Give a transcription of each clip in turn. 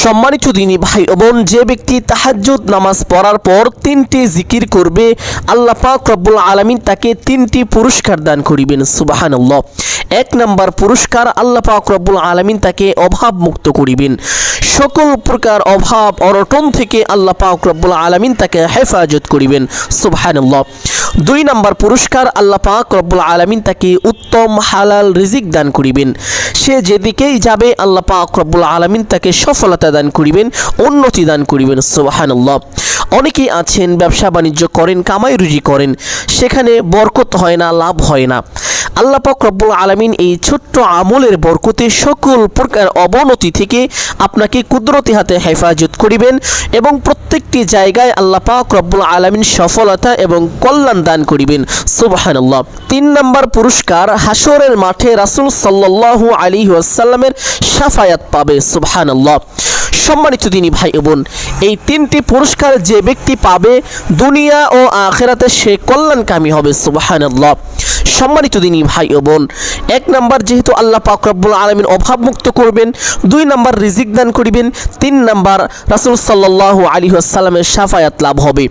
সম্মানিত দিনী ভাই বোন, যে ব্যক্তি তাহাজ্জুদ নামাজ পড়ার পর তিনটি জিকির করবে, আল্লাহ পাক রব্বুল আলামিন তাকে তিনটি পুরস্কার দান করিবেন, সুবাহানাল্লাহ। এক নাম্বার পুরস্কার আল্লাহ পাক রব্বুল আলামিন তাকে অভাব মুক্ত করিবেন। সকল প্রকার অভাব, অনটন থেকে আল্লাহ পাক রব্বুল আলামিন তাকে হেফাজত করিবেন, সুবাহানাল্লাহ। দুই নাম্বার পুরস্কার আল্লাহ পাক রব্বুল আলামিন তাকে উত্তম হালাল রিজিক দান করিবেন। সে যেদিকেই যাবে, আল্লাহ পাক রব্বুল আলামিন তাকে সফলতা দান করিবেন, উন্নতি দান করিবেন সোহানুল্লাহ অনেকেই আছেন, ব্যবসা বাণিজ্য করেন, কামাই রুজি করেন, সেখানে বরকত হয় না, লাভ হয় না। আল্লাহ পাক রব্বুল আলামিন এই ছোট্ট আমলের বরকতে সকল প্রকার অবনতি থেকে আপনাকে কুদরতি হাতে হেফাজত করিবেন এবং প্রত্যেকটি জায়গায় আল্লাহ পাক রব্বুল আলামিন সফলতা এবং কল্যাণ দান করিবেন। সুবহানাল্লাহ। তিন নম্বর পুরস্কার হাসরের মাঠে রাসূল সাল্লাল্লাহু আলাইহি ওয়াসাল্লামের শাফায়াত পাবে। সুবহানাল্লাহ। সম্মানিত দিনী ভাই বোন, এই তিনটি পুরস্কার যে ব্যক্তি পাবে দুনিয়া ও আখেরাতে সে কল্যাণকামী হবে, সুবহানাল্লাহ। সম্মানিত দিনী ভাই ও বোন, এক নাম্বার যেহেতু আল্লাহ পাক রব্বুল আলমিন অভাবমুক্ত করবেন, দুই নাম্বার রিজিক দান করিবেন, তিন নাম্বার রাসূল সাল্লাল্লাহু আলী আসসালামের সাফায়াত লাভ হবে।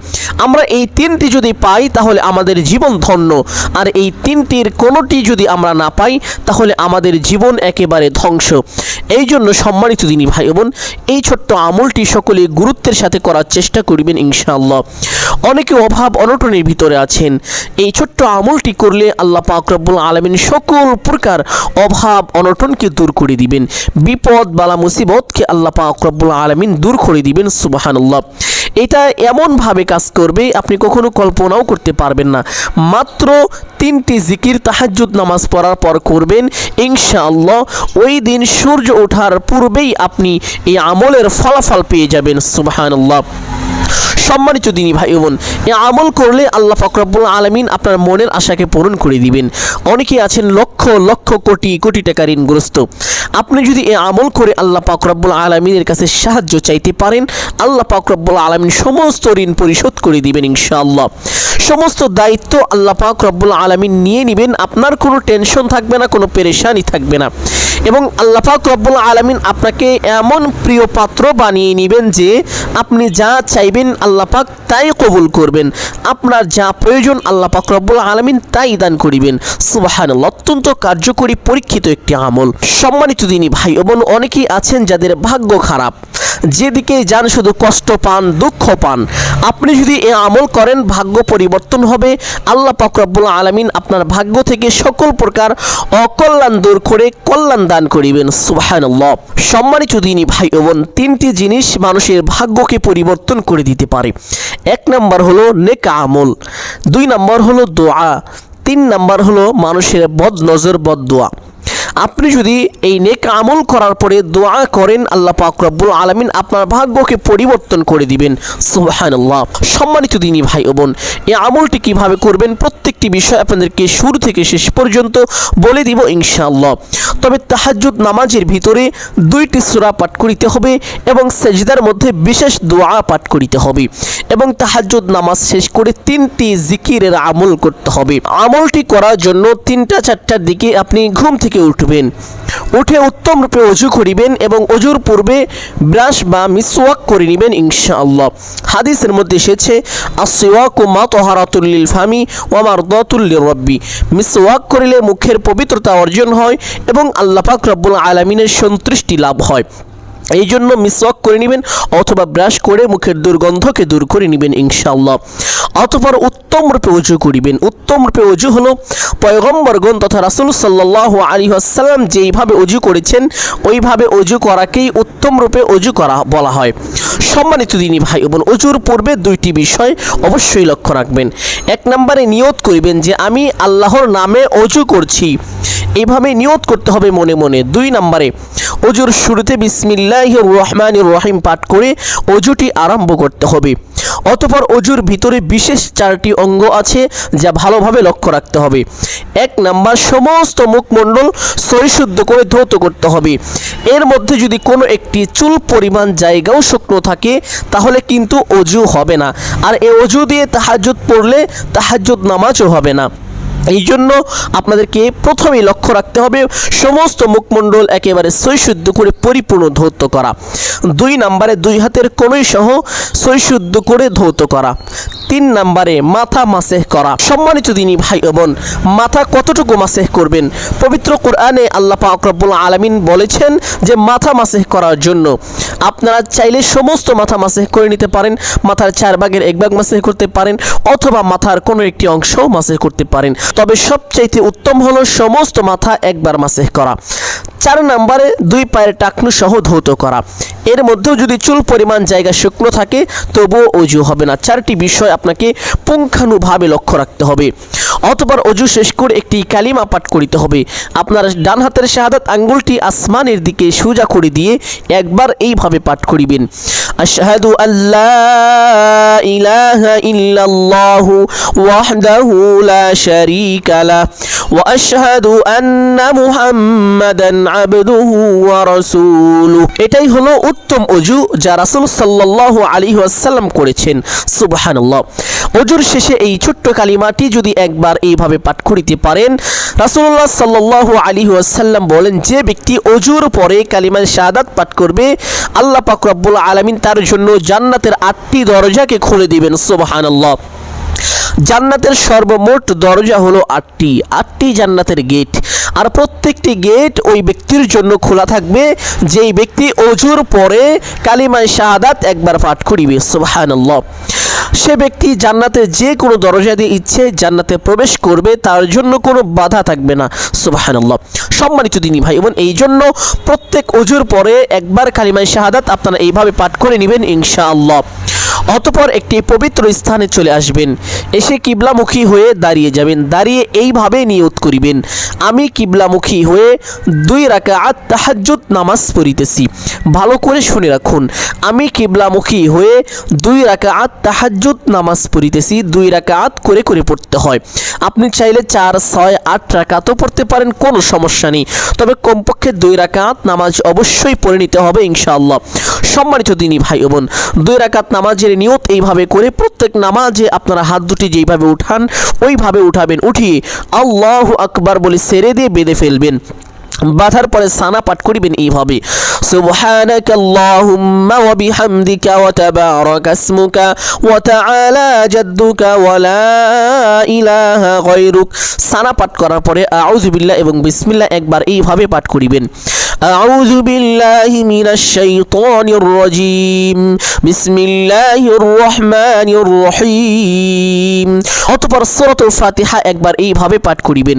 আমরা এই তিনটি যদি পাই, তাহলে আমাদের জীবন ধন্য। আর এই তিনটির কোনোটি যদি আমরা না পাই, তাহলে আমাদের জীবন একেবারে ধ্বংস। এই জন্য সম্মানিত দিনী ভাই বোন এই ছোট্ট আমলটি সকলে গুরুত্বের সাথে করার চেষ্টা করবেন ইনশাআল্লাহ। অনেকে অভাব, অনটনের ভিতরে আছেন। এই ছোট্ট আমলটি করলে আল্লাহ পাক রব্বুল আলমিন সকল প্রকার অভাব, অনটনকে দূর করে দিবেন। বিপদ, বালা, মুসিবতকে আল্লাহ পাক রব্বুল আলমিন দূর করে দিবেন, সুবাহানুল্লাহ। এটা এমনভাবে কাজ করবে, আপনি কখনো কল্পনাও করতে পারবেন না। মাত্র তিনটি জিকির তাহাজুদ নামাজ পড়ার পর করবেন, ইনশাআল্লাহ ওই দিন সূর্য ওঠার পূর্বেই আপনি এই আমলের ফলাফল পেয়ে যাবেন, সুবাহানুল্লাহ। সম্মানিত দিনী ভাই বোন এ আমল করলে আল্লাহ ফকরাবুল আলমিন আপনার মনের আশাকে পূরণ করে দিবেন। অনেকেই আছেন লক্ষ লক্ষ কোটি কোটি টাকা ঋণগ্রস্ত। আপনি যদি এ আমল করে আল্লাহ পাকরাবুল আলমিনের কাছে সাহায্য চাইতে পারেন, আল্লাহ পাকরাবুল আলমিন সমস্ত ঋণ পরিশোধ করে দিবেন ইনশাআল্লাহ। সমস্ত দায়িত্ব আল্লাহ পাক রব্বুল আলমিন নিয়ে নেবেন। আপনার কোনো টেনশন থাকবে না, কোনো পেরেশানি থাকবে না। এবং আল্লাহ পাক রব্বুল আলমিন আপনাকে এমন প্রিয় পাত্র বানিয়ে নেবেন যে আপনি যা চাইবেন আল্লাহ পাক তাই কবুল করবেন। আপনার যা প্রয়োজন আল্লাহ পাক রব্বুল আলমিন তাই দান করিবেন। সুবাহান অত্যন্ত কার্যকরী পরীক্ষিত একটি আমল। সম্মানিত দিনী ভাই এবং অনেকেই আছেন যাদের ভাগ্য খারাপ। যেদিকে যান শুধু কষ্ট পান, দুঃখ পান। আপনি যদি এ আমল করেন, ভাগ্য পরিবর্তন হবে। আল্লাহ পাক রব্বুল আলমিন আপনার ভাগ্য থেকে সকল প্রকার অকল্যাণ দূর করে কল্যাণ দান করিবেন। সুবাহান্লাহ সম্মানিত দিনী ভাই বোন, তিনটি জিনিস মানুষের ভাগ্যকে পরিবর্তন করে দিতে পারে। এক নম্বর হলো নেকা আমল। দুই নম্বর হলো দোয়া। তিন নম্বর হলো মানুষের বদ নজর বদ দোয়া আপনি যদি এই নেক আমল করার পরে দোয়া করেন, আল্লাহ পাক রব্বুল আলমিন আপনার ভাগ্যকে পরিবর্তন করে দিবেন। সুবহানাল্লাহ। সম্মানিত দিনী ভাই ও বোন, এই আমলটি কীভাবে করবেন প্রত্যেকটি বিষয় আপনাদেরকে শুরু থেকে শেষ পর্যন্ত বলে দিব ইনশাআল্লাহ। তবে তাহাজ্জুদ নামাজের ভিতরে দুইটি সূরা পাঠ করিতে হবে এবং সেজদার মধ্যে বিশেষ দোয়া পাঠ করিতে হবে এবং তাহাজ্জুদ নামাজ শেষ করে তিনটি জিকিরের আমল করতে হবে। আমলটি করার জন্য তিনটা চারটার দিকে আপনি ঘুম থেকে উঠবেন। উঠে উত্তম রূপে অজু করিবেন এবং অজুর পূর্বে ব্রাশ বা মিসওয়াক করে নেবেন ইনশাআল্লাহ। হাদিসের মধ্যে এসেছে, আসওয়াকু মা তহারাতুল্লিল ফামি ওয়ামার দতুল্লির রব্বি। মিসওয়াক করিলে মুখের পবিত্রতা অর্জন হয় এবং আল্লাহ পাক রব্বুল আলমিনের সন্তুষ্টি লাভ হয়। এই জন্য মিসওয়াক করে নেবেন অথবা ব্রাশ করে মুখের দুর্গন্ধকে দূর করে নেবেন ইনশাআল্লাহ। অতপর উত্তম রূপে অজু করিবেন। উত্তম রূপে অজু হলো পয়গম্বরগণ তথা রাসুল সাল্লাহ আলী আসসালাম যেইভাবে অজু করেছেন, ওইভাবে অজু করাকেই উত্তম রূপে অজু করা বলা হয়। সম্মানিত দিনী ভাই বোন, অজুর পূর্বে দুইটি বিষয় অবশ্যই লক্ষ্য রাখবেন। এক নম্বরে নিয়ত করিবেন যে, আমি আল্লাহর নামে অজু করছি। এইভাবে নিয়ত করতে হবে মনে মনে। দুই নম্বরে, অজুর শুরুতে বিসমিল্লাহ রহমান রহিম পাঠ করে অজুটি আরম্ভ করতে হবে। অতপর অজুর ভিতরে বিশেষ চারটি অঙ্গ আছে যা ভালোভাবে লক্ষ্য রাখতে হবে। এক নাম্বার, সমস্ত মুখমণ্ডল সরিশুদ্ধ করে ধৌত করতে হবে। এর মধ্যে যদি কোনো একটি চুল পরিমাণ জায়গাও শুকনো থাকে, তাহলে কিন্তু অজু হবে না। আর এ অজু দিয়ে তাহাজুদ পড়লে তাহাজুদ নামাজও হবে না। এই জন্য আপনাদেরকে প্রথমেই লক্ষ্য রাখতে হবে সমস্ত মুখমণ্ডল একেবারে সৈশুদ্ধ করে পরিপূর্ণ ধৌত করা। দুই নম্বরে দুই হাতের কোনোই সহ সৈশুদ্ধ করে ধৌত করা। তিন নম্বরে মাথা মাসেহ করা। সম্মানিত দিনী ভাই বোন, মাথা কতটুকু মাসেহ করবেন? পবিত্র কোরআনে আল্লাহ পাক রব্বুল আলামিন বলেছেন যে মাথা মাসেহ করার জন্য আপনারা চাইলে সমস্ত মাথা মাসেহ করে নিতে পারেন, মাথার চার ভাগের এক ভাগ মাসেহ করতে পারেন, অথবা মাথার কোনো একটি অংশ মাসেহ করতে পারেন। তবে সবচাইতে উত্তম হলো সমস্ত মাথা একবার মাসেহ করা। চার নম্বরে দুই পায়ের টাকনু সহ ধৌত করা। এর মধ্যেও যদি চুল পরিমাণ জায়গা শুকনো থাকে, তবুও অজু হবে না। চারটি বিষয় আপনাকে পুঙ্খানুভাবে লক্ষ্য রাখতে হবে। অতবার অজু শেষ করে একটি কালিমা পাঠ করিতে হবে। আপনার ডান হাতের শাহাদাত আঙ্গুলটি আসমানের দিকে সোজা করে দিয়ে একবার এইভাবে পাঠ করিবেন। আশহাদু আল্লাহ ইলাহা ইল্লাল্লাহু ওয়াহদাহু লা শারীকা লা ওয়া মুহাম্মাদান আবদুহু এটাই হলো উত্তম অজু যা রাসূল সাল্লাল্লাহু আলাইহি ওয়াসাল্লাম করেছেন। সুবহানাল্লাহ। অজুর শেষে এই ছোট্ট কালিমাটি যদি একবার এইভাবে পাঠ করিতে পারেন, রাসূলুল্লাহ সাল্লাল্লাহু আলাইহি ওয়াসাল্লাম বলেন, যে ব্যক্তি অজুর পরে কালিমার শাহাদাত পাঠ করবে, আল্লাহ পাক রব্বুল আলামিন তার জন্য জান্নাতের আটটি দরজাকে খুলে দিবেন। সুবহানাল্লাহ। জান্নাতের সর্বমোট দরজা হলো আটটি। আটটি জান্নাতের গেট আর প্রত্যেকটি গেট ওই ব্যক্তির জন্য খোলা থাকবে, যেই ব্যক্তি অজুর পরে কালিমায় শাহাদাত একবার পাঠ করিবে। সুবহানাল্লাহ। সে ব্যক্তি জান্নাতে যে কোনো দরজা দিয়ে ইচ্ছে জান্নাতে প্রবেশ করবে, তার জন্য কোনো বাধা থাকবে না। সুবহানাল্লাহ। সম্মানিত দিনই ভাই এবং এই জন্য প্রত্যেক অজুর পরে একবার কালিমায় শাহাদাত আপনারা এইভাবে পাঠ করে নেবেন, ইনশাআল্লাহ। অতপর একটি পবিত্র স্থানে চলে আসবেন। এসে কিবলামুখী হয়ে দাঁড়িয়ে যাবেন। দাঁড়িয়ে এইভাবে নিয়ত করিবেন, আমি কিবলামুখী হয়ে দুই রাকাত তাহাজ্জুদ নামাজ পড়িতেছি। ভালো করে শুনে রাখুন, আমি কিবলামুখী হয়ে দুই রাকাত তাহাজ্জুদ নামাজ পড়িতেছি। দুই রাকাত করে করে পড়তে হয়। আপনি চাইলে চার, ছয়, আট রাকাতও পড়তে পারেন, কোনো সমস্যা নেই। তবে কমপক্ষে দুই রাকাত নামাজ অবশ্যই পড়ে নিতে হবে ইনশাআল্লাহ। সম্মানিত দিনী ভাই বোন, দুই রাকাত নামাজের নিয়ত এইভাবে করে প্রত্যেক নামাজে আপনারা হাত দুটি যেইভাবে উঠান, ওইভাবে উঠাবেন, উঠিয়ে আল্লাহ আকবার বলে সেরে দিয়ে বেঁধে ফেলবেন। বাঁধার পরে সানা পাঠ করিবেন এইভাবে সুবহানাক আল্লাহুম্মা ওয়া বিহামদিকা ওয়া তাবারাকা ইসমুকা ওয়া তাআলা জাদ্দুকা ওয়া লা ইলাহা গায়রুক সানা পাঠ করার পরে আউযু বিল্লাহ এবং বিসমিল্লাহ একবার এইভাবে পাঠ করিবেন أعوذ بالله من الشيطان الرجيم بسم الله الرحمن الرحيم অতঃপর সূরাতুল ফাতিহা একবার এইভাবে পাঠ করিবেন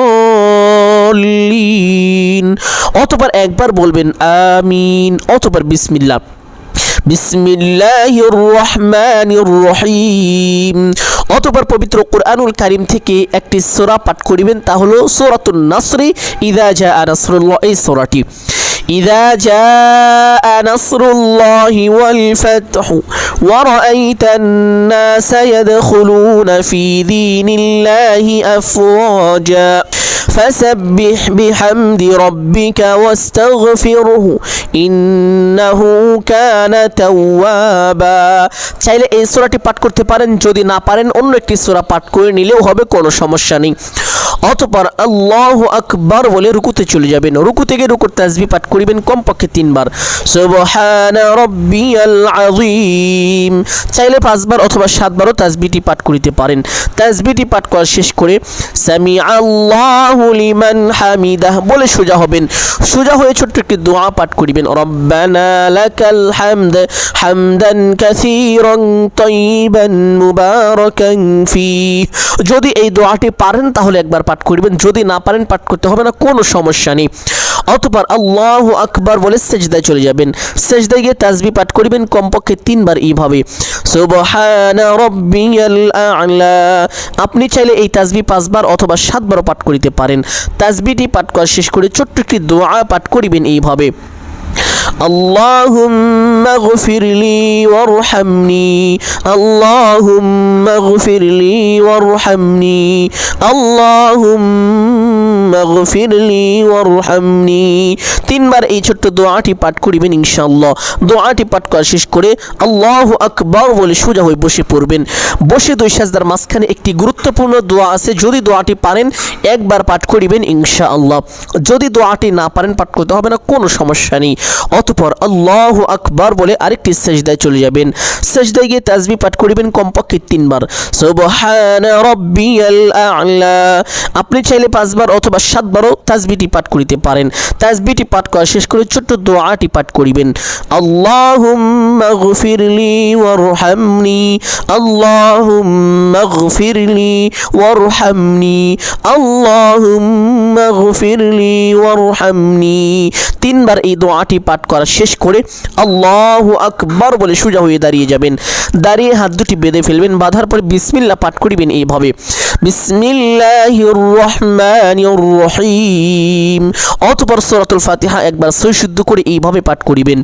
অতবার একবার বলবেন আমিন অতপর বিসমিল্লাহ। বিসমিল্লাহির রহমানির রহিম অতবার পবিত্র কোরআনুল কারিম থেকে একটি সোরা পাঠ করিবেন, তা হলো সোরাতুন নাসরি, ইদা জা নাসরুল্লাহ, এই সূরাটি। إذا جاء نصر الله والفتح ورأيت الناس يدخلون في دين الله أفواجا فسبح بحمد ربك واستغفره إنه كان توابا চাইলে এই সূরাটি পাঠ করতে পারেন যদি না পারেন অন্য একটি সূরা পাঠ করে নিলেও হবে কোনো সমস্যা নেই অতপর আল্লাহ আকবার বলে রুকুতে চলে যাবেন। রুকু থেকে রুকুর তাজবি পাঠ করিবেন কমপক্ষে তিনবার। চাইলে পাঁচবার অথবা সাতবারও তাজবিটি পাঠ করিতে পারেন। তাজবিটি পাঠ করা শেষ করে সামি আল্লাহু হামিদাহ বলে সোজা হবেন। সোজা হয়ে ছোট্ট একটি দোয়া পাঠ করিবেন। রব্বানা লাকাল হামদ হামদান কাসীরান তাইয়িবান মুবারাকান ফি যদি এই দোয়াটি পারেন তাহলে একবার পাঠ করিবেন, যদি না পারেন পাঠ করতে হবে না, কোনো সমস্যা নেই। অতপর আল্লাহ আকবার বলে সেজদায় চলে যাবেন। সেজদায় গিয়ে তাজবি পাঠ করিবেন, কমপক্ষে তিনবার এইভাবে। আপনি চাইলে এই তাজবি পাঁচবার অথবা সাতবারও পাঠ করিতে পারেন। তাজবিটি পাঠ করা শেষ করে ছোট্ট একটি দোয়া পাঠ করিবেন এইভাবে। اللهم اغفر لي وارحمني اللهم اغفر لي وارحمني اللهم اغفر لي وارحمني তিনবার এই ছোট্ট দোয়াটি পাঠ করিবেন ইনশাআল্লাহ দোয়াটি পাঠ করা শেষ করে আল্লাহ আকবার বলে সোজা হয়ে বসে পড়বেন বসে দুই সাজদার মাঝখানে একটি গুরুত্বপূর্ণ দোয়া আছে যদি দোয়াটি পারেন একবার পাঠ করিবেন ইনশাআল্লাহ যদি দোয়াটি না পারেন পাঠ করতে হবে না কোনো সমস্যা নেই অতপর আল্লাহ আকবার বলে আরেকটি সেজদায় চলে যাবেন। সেজদায় গিয়ে তাজবি পাঠ করিবেন কমপক্ষে তিনবার। আপনি চাইলে পাঁচবার অথবা সাতবারও তাজবিটি পাঠ করিতে পারেন। তাজবিটি পাঠ করা শেষ করে ছোট্ট দোয়াটি পাঠ করিবেন। ওয়ারহামনি। তিনবার এই দোয়াটি পাঠ করা শেষ করে আল্লাহ আকবর বলে সোজা হয়ে দাঁড়িয়ে যাবেন। দাঁড়িয়ে হাত দুটি বেঁধে ফেলবেন, বাঁধার পরে বিসমিল্লা পাঠ করিবেন এইভাবে। বিসমিল্লাহির রহমানির রহিম। অতপর সূরাতুল ফাতিহা একবার সৈশুদ্ধ করে এইভাবে পাঠ করিবেন।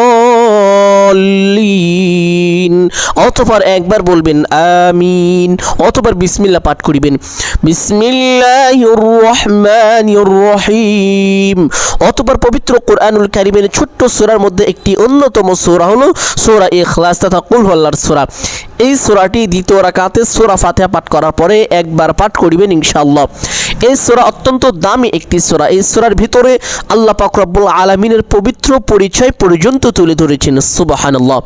অতপর একবার বলবেন আমিন। অতপর বিসমিল্লা পাঠ করিবেন। বিসমিল্লাহির রহমানির রহিম অতপর পবিত্র কোরআনুল কারিমের ছোট্ট সূরার মধ্যে একটি অন্যতম সূরা হলো সূরা ইখলাস তথা কুল হল্লার সূরা। এই সূরাটি দ্বিতীয় রাকাতে সূরা ফাতিহা পাঠ করার পরে একবার পাঠ করিবেন ইনশাআল্লাহ এই সূরা অত্যন্ত দামি একটি সূরা এই সূরার ভিতরে আল্লাহ পাক রব্বুল আলামিনের পবিত্র পরিচয় পর্যন্ত তুলে ধরেছেন সুবহানাল্লাহ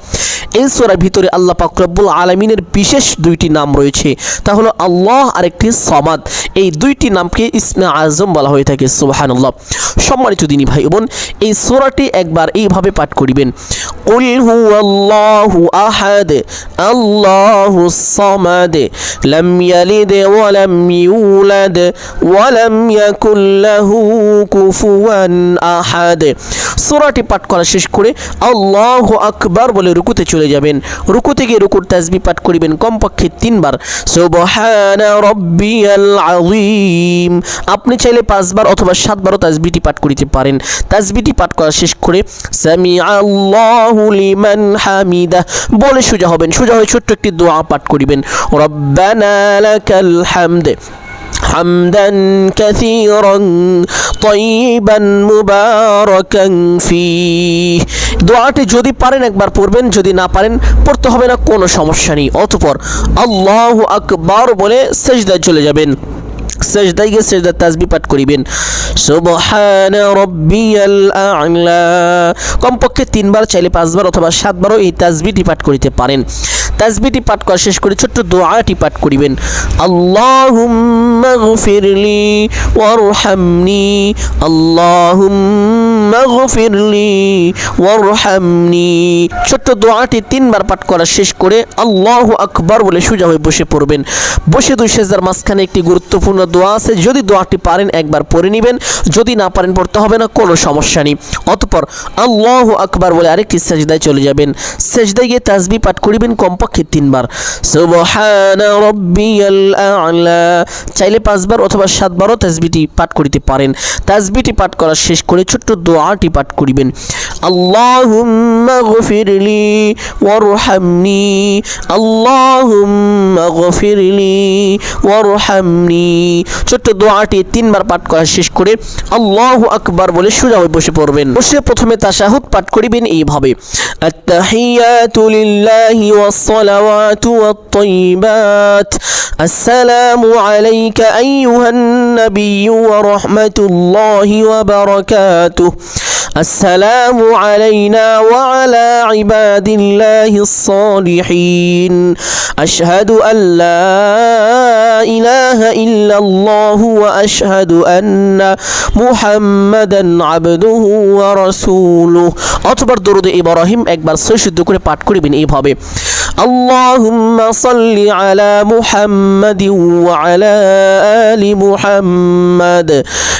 এই সূরার ভিতরে আল্লাহ পাক রব্বুল আলামিনের বিশেষ দুইটি নাম রয়েছে তা হলো আল্লাহ আর একটি সমাদ এই দুইটি নামকে ইসমে আজম বলা হয়ে থাকে সুবহানাল্লাহ সম্মানিত দিনী ভাই বোন এই সূরাটি একবার এইভাবে পাঠ করিবেন قل هو الله أحد الله الصمد لم يلد ولم يولد ولم يكن له كفوا أحد সূরাটি পাঠ করা শেষ করে আল্লাহু আকবার বলে রুকুতে চলে যাবেন রুকুতে গিয়ে রুকুর তাসবিহ পাঠ করিবেন কমপক্ষে তিনবার সুবহানা রাব্বিয়াল আযীম আপনি চাইলে পাঁচবার অথবা সাতবারও তাসবিহটি পাঠ করিতে পারেন তাসবিহটি পাঠ করা শেষ করে সামি আল্লাহু লিমান হামিদা বলে সোজা হবেন সোজা হয়ে ছোট্ট একটি দোয়া পাঠ করিবেন রব্বানা লাকাল হামদ حمدا كثيرا طيبا مباركا فيه দোয়াটি যদি পারেন একবার পড়বেন যদি না পারেন পড়তে হবে না কোনো সমস্যা নেই অতপর আল্লাহু আকবার বলে সেজদায় চলে যাবেন সেজদায় গিয়ে সেজদার তাসবি পাঠ করিবেন। সুবহান রব্বিয়াল আ'লা। কমপক্ষে তিনবার চাইলে পাঁচবার অথবা সাতবারও এই তাসবিটি পাঠ করিতে পারেন। তাসবিটি পাঠ করা শেষ করে ছোট্ট দোয়াটি পাঠ করিবেন। আল্লাহুম্মা গফিরলি ওয়ারহামনি। আল্লাহুম্মা গফিরলি ওয়ারহামনি। ছোট্ট দোয়াটি তিনবার পাঠ করা শেষ করে আল্লাহু আকবার বলে সোজা হয়ে বসে পড়বেন। বসে দুই সেজদার মাঝখানে একটি গুরুত্বপূর্ণ দোয়া আছে। যদি দোয়াটি পারেন, একবার পড়ে নেবেন। যদি না পারেন, পড়তে হবে না, কোনো সমস্যা নেই। অতপর আল্লাহু আকবার বলে আরেকটি সেজদায় চলে যাবেন। সেজদায় গিয়ে তাসবি পাঠ করিবেন কমপক্ষে তিনবার। চাইলে পাঁচবার অথবা সাতবারও তাসবিটি পাঠ করিতে পারেন। তাসবিটি পাঠ করা শেষ করে ছোট্ট দোয়াটি পাঠ করিবেন। আল্লাহুম্মা গফিরলি ওয়ারহামনি। আল্লাহুম্মা গফিরলি ওয়ারহামনি। ছোট্ট দোয়াটি তিনবার পাঠ করা শেষ করে আল্লাহু আকবার বলে সোজা হয়ে বসে পড়বেন বসে প্রথমে তাশাহুদ পাঠ করিবেন এইভাবে التحيات لله والصلوات والطيبات السلام عليك أيها النبي ورحمة الله وبركاته السلام علينا وعلى عباد الله الصالحين أشهد أن لا إله إلا الله وأشهد أن محمدا عبده ورسوله অথবা দরুদ ইব্রাহিম একবার সই শুদ্ধ করে পাঠ করিবেন এইভাবে اللهم صل على محمد وعلى آل محمد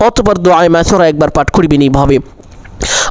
অতপর দোয়ায় মাথরা একবার পাঠ করিবেন এইভাবে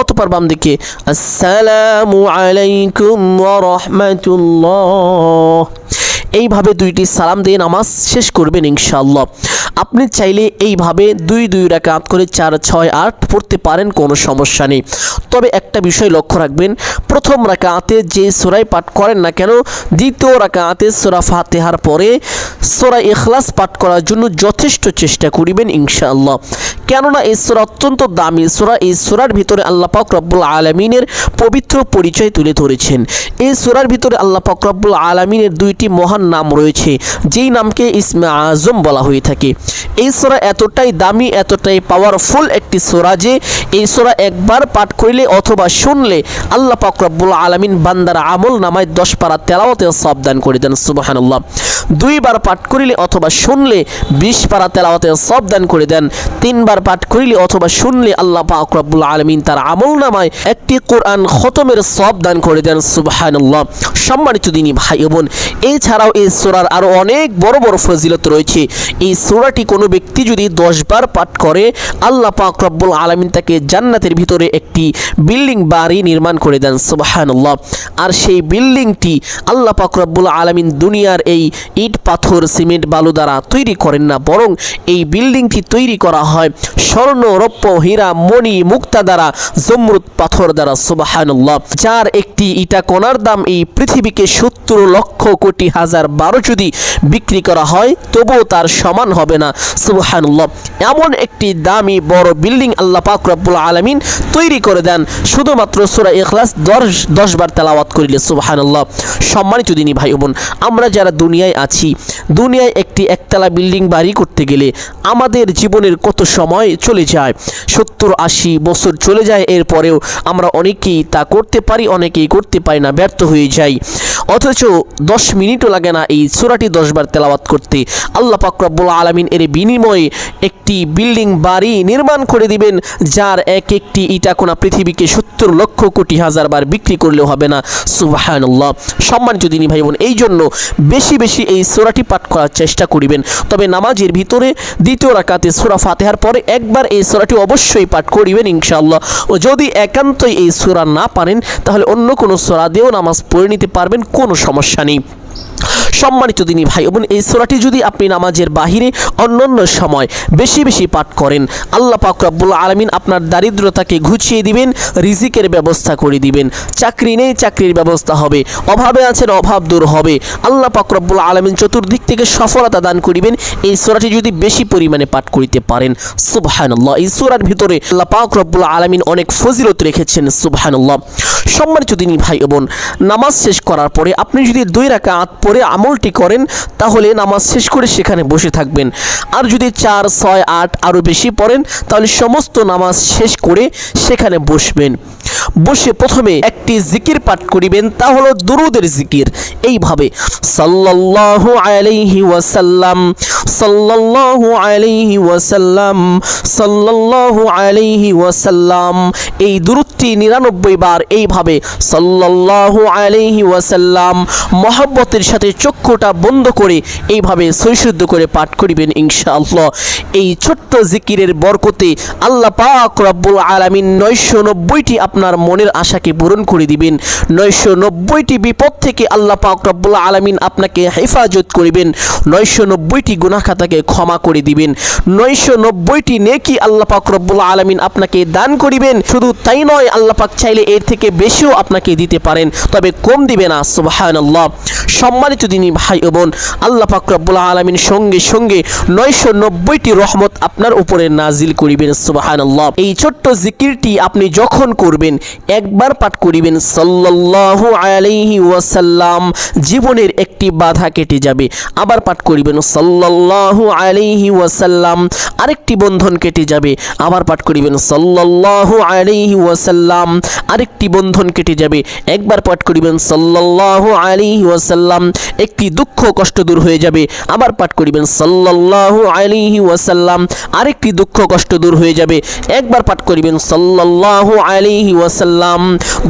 অতপর বাম দিকে আসসালামু আলাইকুম ওয়া রাহমাতুল্লাহ। এইভাবে দুইটি সালাম দিয়ে নামাজ শেষ করবেন ইনশাআল্লাহ। আপনি চাইলে এইভাবে দুই দুই রাকাত করে চার, ছয়, আট পড়তে পারেন, কোনো সমস্যা নেই। তবে একটা বিষয় লক্ষ্য রাখবেন, প্রথম রাকাতে যে সোরাই পাঠ করেন না কেন, দ্বিতীয় রাকাতে সোরা ফাতেহার পরে সোরা এখলাস পাঠ করার জন্য যথেষ্ট চেষ্টা করিবেন ইনশাআল্লাহ। কেননা এই সোরা অত্যন্ত দামি সোরা, এই সোরার ভিতরে আল্লাহ পাক রব্বুল আলমিনের পবিত্র পরিচয় তুলে ধরেছেন। এই সোরার ভিতরে আল্লাহ পাক রব্বুল আলমিনের দুইটি মহান নাম রয়েছে, যেই নামকে ইসমে আজম বলা হয়ে থাকে। এই সোরা এতটাই দামি, এতটাই পাওয়ারফুল একটি সোরা যে এই সোরা একবার পাঠ করিলে অথবা শুনলে আল্লাহ পাক রব্বুল আলমিন বান্দার আমল নামায় দশ পারা তেলাওয়াতে সব দান করে দেন, সুবাহানুল্লাহ। দুইবার পাঠ করিলে অথবা শুনলে বিশ পারা তেলাওয়াতে সব দান করে দেন, তিনবার পাঠ করিলে অথবা শুনলে আল্লাহ পাক রব্বুল আলমিন তার আমল নামায় একটি কোরআন খতমের সব দান করে দেন, সুবাহানুল্লাহ। সম্মানিত দিনী ভাই বোন, এছাড়াও এই সোরার আরও অনেক বড় বড় ফজিলত রয়েছে। এই সোরাটি কোনো ব্যক্তি যদি দশবার পাঠ করে, আল্লাহ পাক রব্বুল আলমিন তাকে জান্নাতের ভিতরে একটি বিল্ডিং বাড়ি নির্মাণ করে দেন, সুবাহানুল্লাহ। আর সেই বিল্ডিংটি আল্লাহ পাক রব্বুল আলমিন দুনিয়ার এই ইট, পাথর, সিমেন্ট, বালু দ্বারা তৈরি করেন না, বরং এই বিল্ডিংটি তৈরি করা হয় স্বর্ণ, রৌপ্য, হীরা, মণি, মুক্তা দ্বারা, জমরুদ পাথর দ্বারা, সুবাহানুল্লাহ। যার একটি ইটা কোনার দাম এই পৃথিবীকে সত্তর লক্ষ কোটি হাজার বারো যদি বিক্রি করা হয়, তবুও তার সমান হবে না। সুবাহানুল্লাহ। এমন একটি দামি বড় বিল্ডিং আল্লাহ পাক রব্বুল আলমিন তৈরি করে দেন। শুধুমাত্র সুরা ইখলাস দশ দশ বার তেলাওয়াত করিলে সুবাহানুল্লাহ। সম্মানিত দিনী ভাই বোন, আমরা যারা দুনিয়ায় আছি, দুনিয়ায় একটি একতলা বিল্ডিং বাড়ি করতে গেলে আমাদের জীবনের কত সময় চলে যায়? সত্তর, আশি বছর চলে যায়, এরপরেও আমরা অনেকেই তা করতে পারি, অনেকেই করতে পারি না, ব্যর্থ হয়ে যাই। অথচ দশ মিনিটও লাগে না এই সুরাটি দশবার তেলাওয়াত করতে। আল্লাহ পাকরব্বুল আলমিন এর বিনিময়ে একটি বিল্ডিং বাড়ি নির্মাণ করে দিবেন, যার এক একটি ইটা কোনা পৃথিবীকে সত্তর লক্ষ কোটি হাজার বার বিক্রি করলেও হবে না। সুবাহানুল্লাহ। সম্মানিত দিনী ভাই বোন এই জন্য বেশি বেশি এই সোরাটি পাঠ করার চেষ্টা করিবেন। তবে নামাজের ভিতরে দ্বিতীয় রাকাতে সোরা ফাতেহার পরে একবার এই সোরাটি অবশ্যই পাঠ করিবেন ইনশাআল্লাহ। ও যদি একান্তই এই সোরা না পারেন, তাহলে অন্য কোনো সোরা দিয়েও নামাজ পড়ে নিতে পারবেন। কোনো সমস্যা নেই। সম্মানিত দিনী ভাই বোন, এই সোরাটি যদি আপনি নামাজের বাহিরে অন্যান্য সময় বেশি বেশি পাঠ করেন, আল্লাহ পাক রব্বুল আলমিন আপনার দারিদ্রতাকে ঘুচিয়ে দিবেন, রিজিকের ব্যবস্থা করে দিবেন। চাকরি নেই, চাকরির ব্যবস্থা হবে, অভাবে আছেন, অভাব দূর হবে। আল্লাহ পাক রব্বুল আলমিন চতুর্দিক থেকে সফলতা দান করিবেন, এই সোরাটি যদি বেশি পরিমাণে পাঠ করিতে পারেন, সুবহানাল্লাহ। এই সোরার ভিতরে আল্লাহ পাক রব্বুল আলমিন অনেক ফজিলত রেখেছেন, সুবহানাল্লাহ। সম্মানিত দিনী ভাই বোন, নামাজ শেষ করার পরে আপনি যদি দুই রাকাত পরে আমলটি করেন, তাহলে নামাজ শেষ করে সেখানে বসে থাকবেন। আর যদি চার, ছয়, আট আরও বেশি পড়েন, তাহলে সমস্ত নামাজ শেষ করে সেখানে বসবেন। বসে প্রথমে একটি জিকির পাঠ করিবেন, তা হলো দুরুদের জিকির। এইভাবে, সাল্লাল্লাহু আলাইহি ওয়াসাল্লাম, সাল্লাল্লাহু আলাইহি ওয়াসাল্লাম, সাল্লাল্লাহু আলাইহি ওয়াসাল্লাম, এই দুরুদটি নিরানব্বই বার এইভাবে, সাল্লাল্লাহু আলাইহি ওয়াসাল্লাম, মহব্বতের সাথে চক্ষুটা বন্ধ করে এইভাবে সৈশুদ্ধ করে পাঠ করিবেন ইনশাআল্লাহ। এই ছোট্ট জিকিরের বরকতে আল্লাহ পাক রব্বুল আলামিন নয়শো নব্বইটি আপনার মনের আশাকে পূরণ করে দিবেন। নয়শো নব্বইটি বিপদ থেকে আল্লাহ পাক রব্বুল আলামিন আপনাকে হেফাজত করিবেন। নয়শো নব্বইটি গুনাখাতাকে ক্ষমা করে দিবেন। নয়শো নব্বইটি নেকি আল্লাহ পাক রব্বুল আলামিন আপনাকে দান করিবেন। শুধু তাই নয়, আল্লাহ পাক চাইলে এর থেকে বেশিও আপনাকে দিতে পারেন। তবে কম দিবে না, সুবহানাল্লাহ। সম্মানিত দিনী ভাই ও বোন, আল্লাহ পাক রব্বুল আলামিন সঙ্গে সঙ্গে নয়শো নব্বইটি রহমত আপনার উপরে নাজিল করিবেন, সুবহানাল্লাহ। এই ছোট্ট জিকিরটি আপনি যখন করবেন একবার পাঠ করিবেন, সাল্লাল্লাহু আলাইহি ওয়াসাল্লাম, জীবনের একটি বাধা কেটে যাবে। আবার পাঠ করিবেন, সাল্লাল্লাহু আলাইহি ওয়াসাল্লাম, আরেকটি বন্ধন কেটে যাবে। আবার পাঠ করিবেন, সাল্লাল্লাহু আলাইহি ওয়াসাল্লাম, আরেকটি বন্ধন কেটে যাবে। একবার পাঠ করিবেন, সাল্লাল্লাহু আলাইহি ওয়াসাল্লাম, একটি দুঃখ কষ্ট দূর হয়ে যাবে। আবার পাঠ করিবেন, সাল্লাল্লাহু আলাইহি ওয়াসাল্লাম, আরেকটি দুঃখ কষ্ট দূর হয়ে যাবে। একবার পাঠ করিবেন, সাল্লাল্লাহু আলাইহি ওয়াসাল্লাম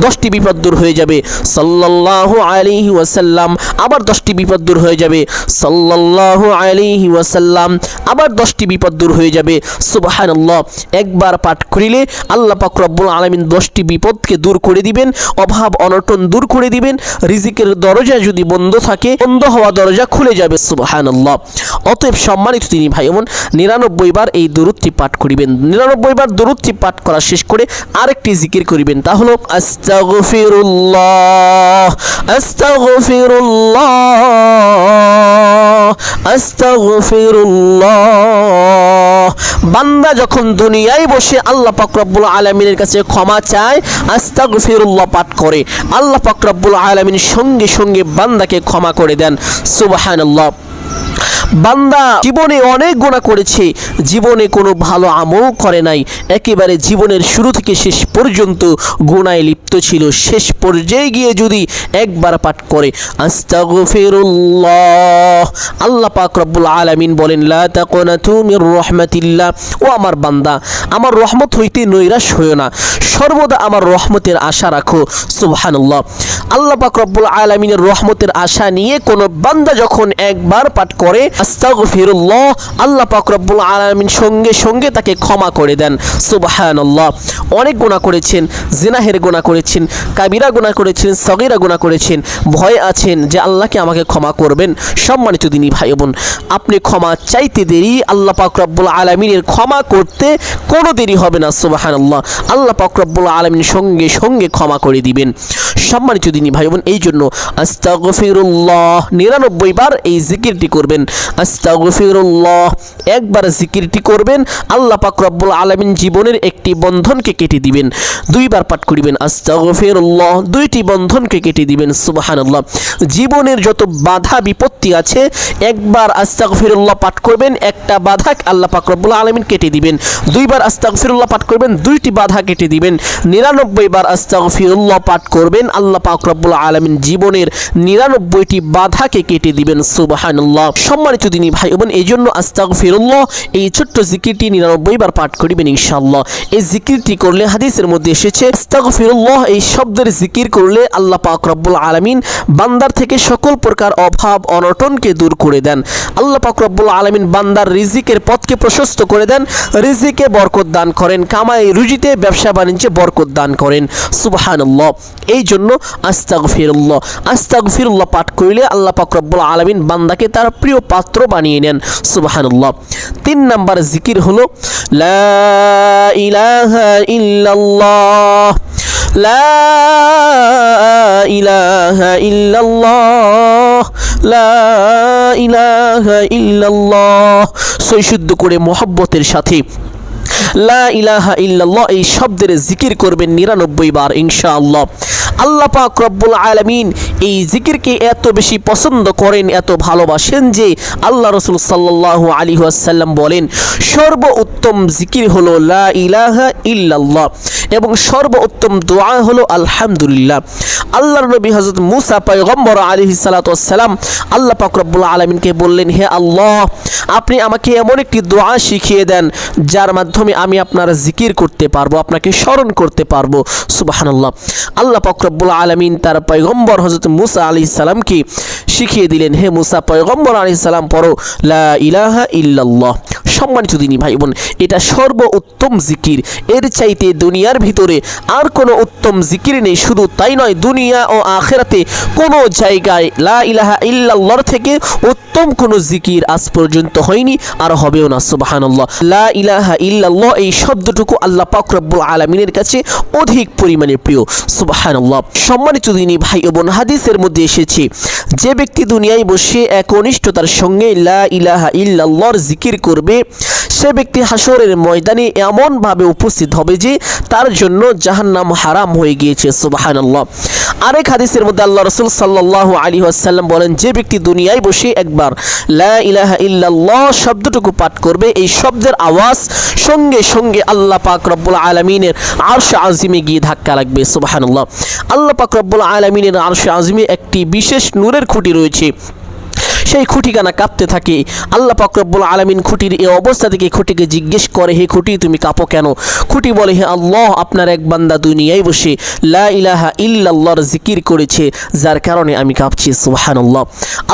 দশটি বিপদ দূর হয়ে যাবে। সাল্লাল্লাহু আলাইহি ওয়াসাল্লাম, আবার দশটি বিপদ দূর হয়ে যাবে। সাল্লাল্লাহু আলাইহি ওয়াসাল্লাম, আবার দশটি বিপদ দূর হয়ে যাবে। সুবহানাল্লাহ, একবার পাঠ করিলে আল্লাহ পাক রব্বুল আলামিন দশটি বিপদকে দূর করে দিবেন, অভাব, অনটন দূর করে দিবেন। রিজিকের দরজা যদি বন্ধ থাকে, বন্ধ হওয়া দরজা খুলে যাবে। সুবহানাল্লাহ। অতএব সম্মানিত তিনি ভাই বোন, নিরানব্বই বার এই দরুদটি পাঠ করিবেন। নিরানব্বই বার দরুদটি পাঠ করা শেষ করে আরেকটি জিকির করিবেন, তা হলো বান্দা যখন দুনিয়ায় বসে আল্লাহ পাক রব্বুল আলামিনের কাছে ক্ষমা চায় আস্তা আস্তাগফিরুল্লাহ পাঠ করে। আল্লাহ পাক রব্বুল আলামিন সঙ্গে সঙ্গে বান্দাকে ক্ষমা করে দেন। সুবহানাল্লাহ। বান্দা জীবনে অনেক গুণা করেছে, জীবনে কোনো ভালো আমল করে নাই। একেবারে জীবনের শুরু থেকে শেষ পর্যন্ত গুণায় লিপ্ত ছিল। শেষ পর্যায়ে গিয়ে যদি একবার পাঠ করে, আস্তাগফিরুল্লাহ। আল্লাহ পাক রব্বুল আলামিন বলেন, লা তাকুনাতু মির রাহমাতিল্লাহ। ও আমার বান্দা, আমার রহমত হইতে নৈরাশ হইও না। সর্বদা আমার রহমতের আশা রাখো। সুবহানাল্লাহ। আল্লাহ পাক রব্বুল আলামিনের রহমতের আশা নিয়ে কোনো বান্দা যখন একবার পাঠ করে, আস্তাগফিরুল্লাহ, আল্লাহ পাক রব্বুল আলামিন সঙ্গে সঙ্গে তাকে ক্ষমা করে দেন। সুবহানাল্লাহ। অনেক গুনাহ করেছেন, জিনাহের গুনাহ করেছেন, কাবিরা গুনাহ করেছেন, সগিরা গুনাহ করেছেন। ভয় আছেন যে আল্লাহকে আমাকে ক্ষমা করবেন। সম্মানিত দিনী ভাই বোন, আপনি ক্ষমা চাইতে দেরি আল্লাহ পাক রব্বুল আলামিনের ক্ষমা করতে কোনো দেরি হবে না, সুবহানাল্লাহ। আল্লাহ পাক রব্বুল আলামিন সঙ্গে সঙ্গে ক্ষমা করে দিবেন। সম্মানিত দিনী ভাই বোন এই জন্য আস্তাগফিরুল্লাহ, নিরানব্বই বার এই জিকিরটি করবেন। আস্তাগফিরুল্লাহ। একবার জিকিরটি করবেন, আল্লাহ পাক রব্বুল আলামিন জীবনের একটি বন্ধনকে কেটে দিবেন। দুইবার পাঠ করিবেন, আস্তাগফিরুল্লাহ। দুইটি বন্ধনকে কেটে দিবেন, সুবহানাল্লাহ। জীবনের যত বাধা বিপত্তি আছে, একবার আস্তাগফিরুল্লাহ পাঠ করবেন, একটা বাধা আল্লাহ পাক রব্বুল আলামিন কেটে দিবেন। দুইবার আস্তাগফিরুল্লাহ পাঠ করবেন, দুইটি বাধা কেটে দিবেন। নিরানব্বই বার আস্তাগফিরুল্লাহ পাঠ করবেন, আল্লাহ পাক রব্বুল আলামিন জীবনের নিরানব্বইটি বাধাকে কেটে দিবেন, সুবহানাল্লাহ। সম্মানিত দিনী ভাই বোন এই জন্য আস্তাগফিরুল্লাহ, এই ছোট্ট জিকিরটি নিরানব্বই বার পাঠ করিবেন ইনশাআল্লাহ। এই জিকিরটি করলে হাদিসের মধ্যে এসেছে, আস্তাগফিরুল্লাহ, এই শব্দের জিকির করলে আল্লাহ পাক রব্বুল আলামিন বান্দার থেকে সকল প্রকার অভাব, অনটনকে দূর করে দেন। আল্লাহ পাক রব্বুল আলামিন বান্দার রিজিকের পথকে প্রশস্ত করে দেন, রিজিকে বরকত দান করেন, কামাই রুজিতে, ব্যবসা বাণিজ্যে বরকত দান করেন। সুবহানাল্লাহ, এই জন্য আস্তাক ফিরুল্লাহ আস্তাগফিরুল্লাহ আস্তাগফিরুল্লাহ পাঠ করিলে আল্লাহ পাক রব্বুল আলামিন বান্দাকে তার প্রিয় পাত্র বানিয়ে নেন। সুবাহানুল্লাহ। তিন নাম্বার জিকির হল ইল্লাল্লাহ, লা ইলাহা ইল্লাল্লাহ, লা ইলাহা সৈশুদ্ধ করে মোহাব্বতের সাথে লা ইলাহা ইল্লাল্লাহ, এই শব্দের জিকির করবেন নিরানব্বই বার, ইনশাআল্লাহ। আল্লাহ পাক রব্বুল আলামিন এই জিকিরকে এত বেশি পছন্দ করেন, এত ভালোবাসেন যে আল্লাহ রসুল সাল্লাল্লাহু আলী আসাল্লাম বলেন সর্ব উত্তম জিকির হলো লা ইলাহা ইল্লাল্লাহ এবং সর্ব উত্তম দোয়া হলো আলহামদুলিল্লাহ। আল্লাহর নবী হজরত মুসা পয়গম্বর আলী সালাতাম আল্লাহ পাক রব্বুল আলমিনকে বললেন, হে আল্লাহ, আপনি আমাকে এমন একটি দোয়া শিখিয়ে দেন, যার মাধ্যমে আমি আপনার জিকির করতে পারব, আপনাকে স্মরণ করতে পারব। সুবাহানাল্লাহ। আল্লাহ পাক আলমিন তার পয়গম্বর হজরত মুসা আলী সালামকে শিখিয়ে দিলেন, হে মুসা, পয়গম্বর আলী সালাম পড়ো, লা ইলাহা ইল্লাল্লাহ। সম্মানিত দিনী ভাই বোন এটা সর্ব উত্তম জিকির। এর চাইতে দুনিয়ার ভিতরে আর কোনো উত্তম জিকির নেই, শুধু তাই নয়, দুনিয়া ও আখেরাতে কোনো জায়গায় লা ইলাহা ইল্লাল্লাহর থেকে উত্তম কোনো জিকির আজ পর্যন্ত হয়নি আর হবেও না, সুবহানাল্লাহ। লা ইলাহা ইল্লাল্লাহ এই শব্দটুকু আল্লাহ পাক রব্বুল আলামিনের কাছে অধিক পরিমাণে প্রিয়। সুবহানাল্লাহ। সম্মানিত দিনী ভাই বোন, হাদিসের মধ্যে এসেছে, যে ব্যক্তি দুনিয়ায় বসে একনিষ্ঠতার সঙ্গে লা ইলাহা ইল্লাল্লাহর জিকির করবে, সে ব্যক্তি হাসরের ময়দানে এমনভাবে উপস্থিত হবে যে তার জন্য জাহান্নাম হারাম হয়ে গিয়েছে। সুবাহানাল্লাহ। আরেক হাদিসের মধ্যে আল্লাহ রসুল সাল্লাহ আলী আসাল্লাম বলেন, যে ব্যক্তি দুনিয়ায় বসে একবার লা ইলাহা ইল্লাল্লাহ শব্দটুকু পাঠ করবে, এই শব্দের আওয়াজ সঙ্গে সঙ্গে সঙ্গে আল্লাহ পাক রব্বুল আলমিনের আরশ আজিমে গিয়ে ধাক্কা লাগবে, সুবাহানাল্লাহ। আল্লাহ পাক রব্বুল আলমিনের আরশ আজিমে একটি বিশেষ নূরের খুঁটি রয়েছে। সেই খুঁটিখানা কাঁপতে থাকে। আল্লাহ পাকরব্বুল আলমিন খুঁটির এই অবস্থা থেকে খুঁটিকে জিজ্ঞেস করে, হে খুঁটি, তুমি কাঁপো কেন? খুঁটি বলে, হে আল্লাহ, আপনার এক বান্দা দুনিয়ায় বসে লা ইলাহা ইল্লাল্লাহর জিকির করেছে, যার কারণে আমি কাঁপছি, সুবহানাল্লাহ।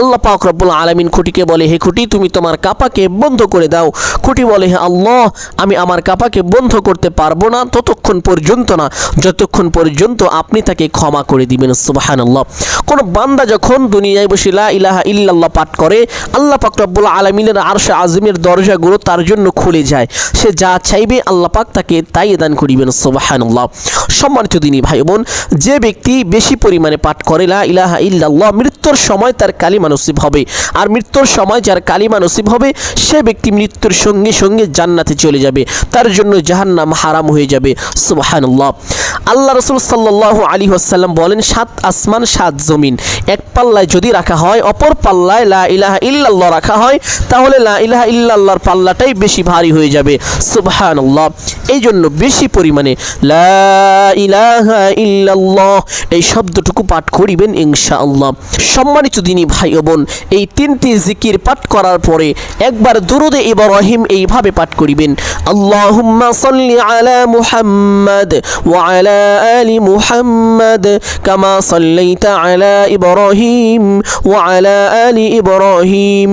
আল্লাহ পাক রব্বুল আলমিন খুঁটিকে বলে, হে খুঁটি, তুমি তোমার কাপাকে বন্ধ করে দাও। খুঁটি বলে, হে আল্লাহ, আমি আমার কাপাকে বন্ধ করতে পারব না ততক্ষণ পর্যন্ত না, যতক্ষণ পর্যন্ত আপনি তাকে ক্ষমা করে দিবেন, সুবহানাল্লাহ। কোনো বান্দা যখন দুনিয়ায় বসে লা ইলাহা ইল্লাল্লাহ পাঠ করে, আল্লাহ পাক রব্বুল আলমিনের আরশে আজমের দরজাগুলো তার জন্য খুলে যায়। সে যা চাইবে আল্লাহ পাক তাকে তাই দান করিবেন, সুবহানাল্লাহ। সম্মানিত দিনী ভাই বোন যে ব্যক্তি বেশি পরিমাণে পাঠ করে, লা ইলাহা ইল্লাল্লাহ, মৃত্যুর সময় তার কালিমা নসিব হবে। আর মৃত্যুর সময় যার কালিমা নসিব হবে, সে ব্যক্তি মৃত্যুর সঙ্গে সঙ্গে জান্নাতে চলে যাবে। তার জন্য জাহান্নাম হারাম হয়ে যাবে, সুবহানাল্লাহ। আল্লাহ রসুল সাল্লাহ আলী আসাল্লাম বলেন, সাত আসমান, সাত জমিন। এক পাল্লায় যদি রাখা হয়, অপর পাল্লায় লা ইলাহা ইল্লাল্লাহ রাখা হয়, তাহলে লা ইলাহা ইল্লাল্লাহর পাল্লাটাই বেশি ভারী হয়ে যাবে। সুবহানাল্লাহ। এই জন্য বেশি পরিমাণে লা ইলাহা ইল্লাল্লাহ, এই শব্দটুকু পাঠ করিবেন ইনশাআল্লাহ। সম্মানিত দিনী ভাই ও বোন, এই তিনটি জিকির পাঠ করার পরে একবার দুরুদে ইব্রাহিম এইভাবে পাঠ করিবেন, আল্লাহুম্মা সাল্লি আলা মুহাম্মাদ ওয়া আলা আলি মুহাম্মাদ কামা সাল্লাইতা আলা ইব্রাহিম ওয়া আলা আলি ইব্রাহিম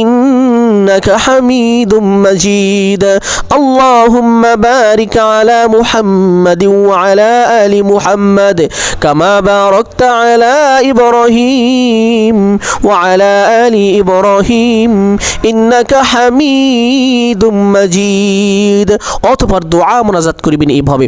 ইন্নাকা হামিদুম মাজিদ আল্লাহুম্মা বারিক আলা মুহাম্মাদ ওয়া আলা আলি মুহাম্মাদ কামা বারাকতা আলা ইব্রাহিম ওয়া আলা আলি ইব্রাহিম ইন্নাকা হামিদুম মাজিদ অতঃপর দোয়া মোনাজাত করিবেন এইভাবে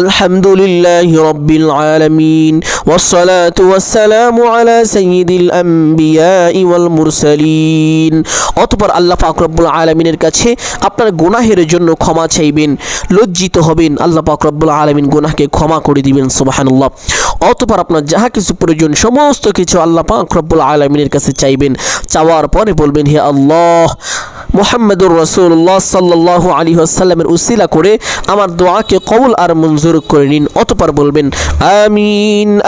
আলহামদুলিল্লাহ রব্বিল আলামিন والصلاة والسلام على سيد الأنبياء মুরসালিন। অতপর আল্লাহ পাকরব্বুল আলমিনের কাছে আপনার গুনাহের জন্য ক্ষমা চাইবেন, লজ্জিত হবেন। আল্লাহ পাকরব্বুল আলমিন গুনাহকে ক্ষমা করে দিবেন, সুবাহানুল্লাহ। অতপর আপনার যাহা কিছু প্রয়োজন, সমস্ত কিছু আল্লাহ পাকরব্বুল আলমিনের কাছে চাইবেন। চাওয়ার পরে বলবেন, হে আল্লাহ মোহাম্মদুর রসুল্লাহ সাল্লাহ আলী আসাল্লামের উসিলা করে আমার দোয়াকে কবুল আর মঞ্জুর করে নিন। অতপর বলবেন, আমিন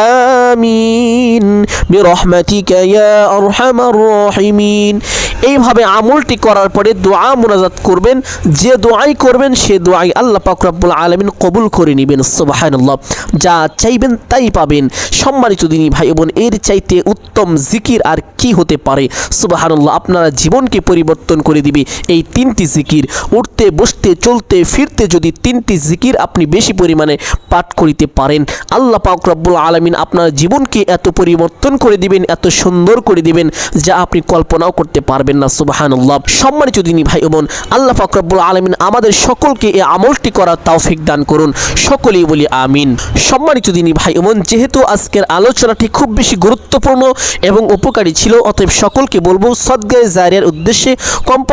আমিন, বিরহমাতিকা ইয়া আরহামার রাহিমিন। এইভাবে আমলটি করার পরে দোয়া মোনাজাত করবেন। যে দোয়াই করবেন, সে দোয়াই আল্লাহ পাক রব্বুল আলামিন কবুল করে নেবেন। সুবহানাল্লাহ। যা চাইবেন তাই পাবেন। সম্মানিত দিনী ভাই বোন, এর চাইতে উত্তম জিকির আর কি হতে পারে? সুবহানাল্লাহ, আপনারা জীবনকে পরিবর্তন করে দিবে। এই তিনটি জিকির, উঠতে, বসতে, চলতে, ফিরতে যদি তিনটি জিকির আপনি বেশি পরিমাণে পাঠ করিতে পারেন, আল্লাহ পাক রব্বুল আলামিন আপনার জীবনকে এত পরিবর্তন করে দিবেন, এত সুন্দর করে দিবেন, যা আপনি কল্পনাও করতে পারবেন না, সুবহানাল্লাহ। সম্মানিত দিনী ভাই বোন, আল্লাহ পাক রব্বুল আলামিন আমাদের সকলকে এই আমলটি করার তৌফিক দান করুন, সকলেই বলি আমিন। সম্মানিত দিনী ভাই বোন, যেহেতু আজকের আলোচনাটি খুব বেশি গুরুত্বপূর্ণ এবং উপকারী ছিল, অতএব সকলকে বলব সদ্গায় জারিয়ার উদ্দেশ্যে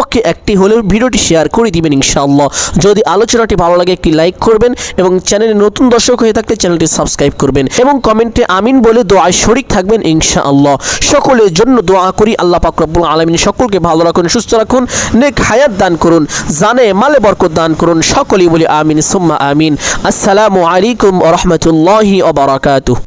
কমপক্ষে একটি হলেও ভিডিওটি শেয়ার করে দিবেন ইনশাআল্লাহ। যদি আলোচনাটি ভালো লাগে, একটি লাইক করবেন এবং চ্যানেলে নতুন দর্শক হয়ে থাকলে চ্যানেলটি সাবস্ক্রাইব করবেন এবং কমেন্টে আমিন বলে দোয়ায় শরিক থাকবেন ইনশাআল্লাহ। সকলের জন্য দোয়া করি, আল্লাহ পাক রব্বুল আলামিন সকলকে ভালো রাখুন, সুস্থ রাখুন, নেক হায়াত দান করুন, জানে মালে বরকত দান করুন, সকলেই বলি আমিন, সুম্মা আমিন। আসসালামু আলাইকুম রাহমাতুল্লাহি ওয়া বারাকাতুহু।